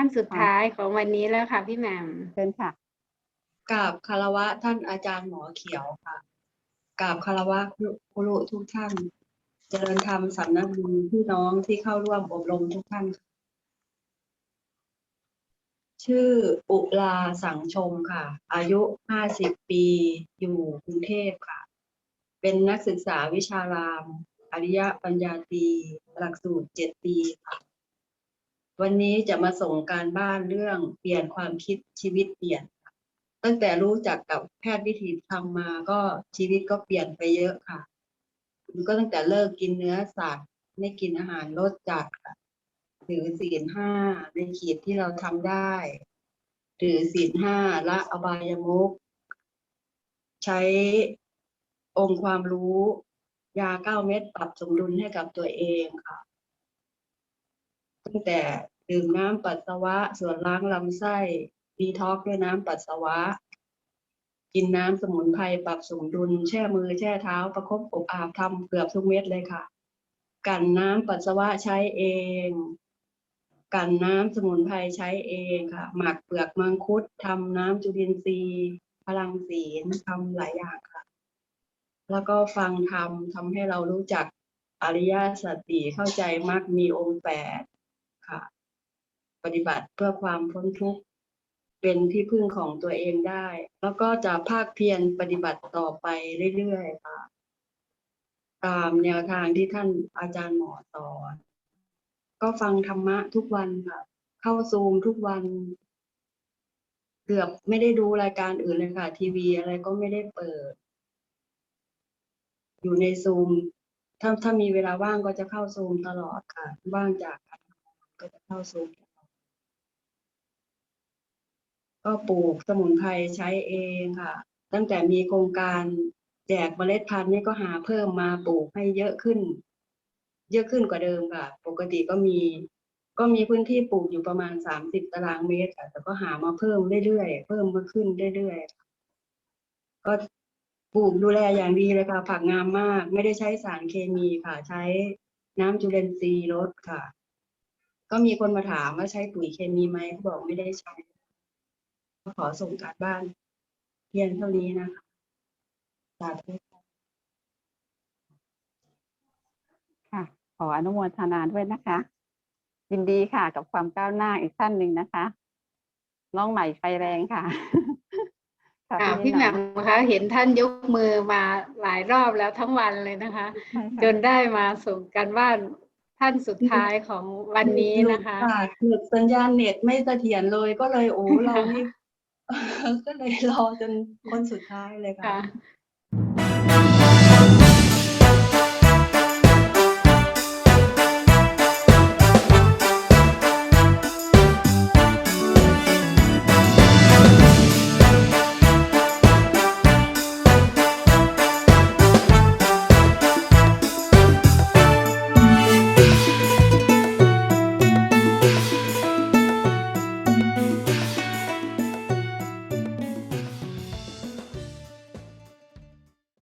ท่านสุดท้ายของวันนี้แล้วค่ะพี่แหม่มเชิญค่ะกราบคารวะท่านอาจารย์หมอเขียวค่ะกราบคารวะครูทุกท่าน เจริญธรรมสำนักบุญพี่น้องที่เข้าร่วมอบรมทุกท่านค่ะชื่ออุลาสังชมค่ะ อายุห้าสิบปี อยู่กรุงเทพค่ะ เป็นนักศึกษาวิชาราม อริยปัญญาตรีหลักสูตรเจ็ดปีค่ะ วันนี้จะมาส่งการบ้านเรื่องเปลี่ยนความคิดชีวิตเปลี่ยน ตั้งแต่รู้จักกับแพทย์วิถีธรรมมาก็ชีวิตก็เปลี่ยนไปเยอะค่ะ ก็ตั้งแต่เลิกกินเนื้อสัตว์ไม่กินอาหารลดจัดค่ะถือศีลห้าในขีดที่เราทำได้ถือศีลห้าละอบายมุก ใช้องค์ความรู้ ยาเก้าเม็ดปรับสมดุลให้กับตัวเองค่ะ ตั้งแต่ ดื่มน้ำปัสสาวะ ส่วนล้างลำไส้ดีท็อกด้วยน้ำปัสสาวะ กินน้ำสมุนไพรปรับสมดุล แช่มือแช่เท้าประคบอบอาบทำเกือบทุกเม็ดเลยค่ะ กันน้ำปัสสาวะใช้เอง กันน้ำสมุนไพรใช้เองค่ะ หมักเปลือกมังคุดทำน้ำจุลินทรีย์ พลังศีลทำหลายอย่างค่ะ แล้วก็ฟังธรรมทำให้เรารู้จักอริยสัจสี่เข้าใจมรรคมีองค์แปดค่ะ ฏิบัติเพื่อความพ้นทุกข์เป็นที่พึ่งของตัวเองได้ แล้วก็จะภาคเพียรปฏิบัติต่อไปเรื่อยๆค่ะ ตามแนวทางที่ท่านอาจารย์หมอสอน ก็ฟังธรรมะทุกวันค่ะ เข้าซูมทุกวัน เกือบไม่ได้ดูรายการอื่นเลยค่ะ ทีวีอะไรก็ไม่ได้เปิด อยู่ในซูม ถ้าถ้ามีเวลาว่างก็จะเข้าซูมตลอดค่ะ ว่างจากก็จะเข้าซูมตลอด ก็ปลูกสมุนไพรใช้เองค่ะ ตั้งแต่มีโครงการแจกเมล็ดพันธุ์นี่ก็หาเพิ่มมาปลูกให้เยอะขึ้น เยอะขึ้นกว่าเดิมค่ะ ปกติก็มี ก็มีพื้นที่ปลูกอยู่ประมาณสามสิบตารางเมตรค่ะแต่ก็หามาเพิ่มเรื่อยๆเพิ่มมาขึ้นเรื่อยๆก็ปลูกดูแลอย่างดีเลยค่ะผักงามมาก ไม่ได้ใช้สารเคมีค่ะ ใช้น้ำจุลินทรีย์ลดค่ะ ก็มีคนมาถามว่าใช้ปุ๋ยเคมีไหมเขาบอกไม่ได้ใช้ ขอส่งการบ้านเพียงเท่านี้นะคะสาธุค่ะ ขออนุโมทนาด้วยนะคะ ยินดีค่ะกับความก้าวหน้าอีกท่านหนึ่งนะคะน้องใหม่ไฟแรงค่ะค่ะพี่แหม่มนะคะเห็นท่านยกมือมาหลายรอบแล้วทั้งวันเลยนะคะใช่ค่ะจนได้มาส่งกันบ้านท่านสุดท้ายของวันนี้นะคะค่ะคือสัญญาณเน็ตไม่เสถียรเลยก็เลยโอ้เรานี่ ก็เลยรอจนคนสุดท้ายเลยค่ะ